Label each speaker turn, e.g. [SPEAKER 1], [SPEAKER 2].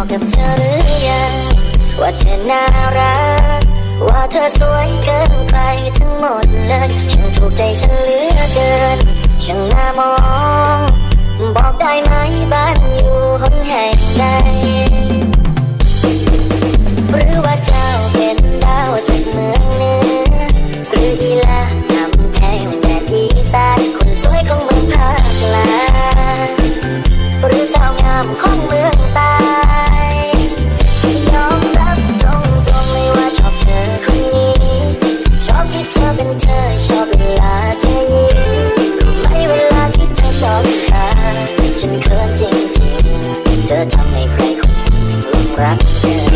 [SPEAKER 1] บอกกับเธอหรือยัง ว่าเธอน่ารัก ว่าเธอสวยเกินใครทั้งหมดเลยฉันถูกใจฉันเหลือเกินช่างน่ามอง บอกได้ไหมบ้านอยู่หนแห่งใดห ชอบเวลาเธอยิ้มรู้ไหมเวลาที่เธอสบตาฉันเขินจริงๆ เธอทำให้ใครคนหลงรักเธอ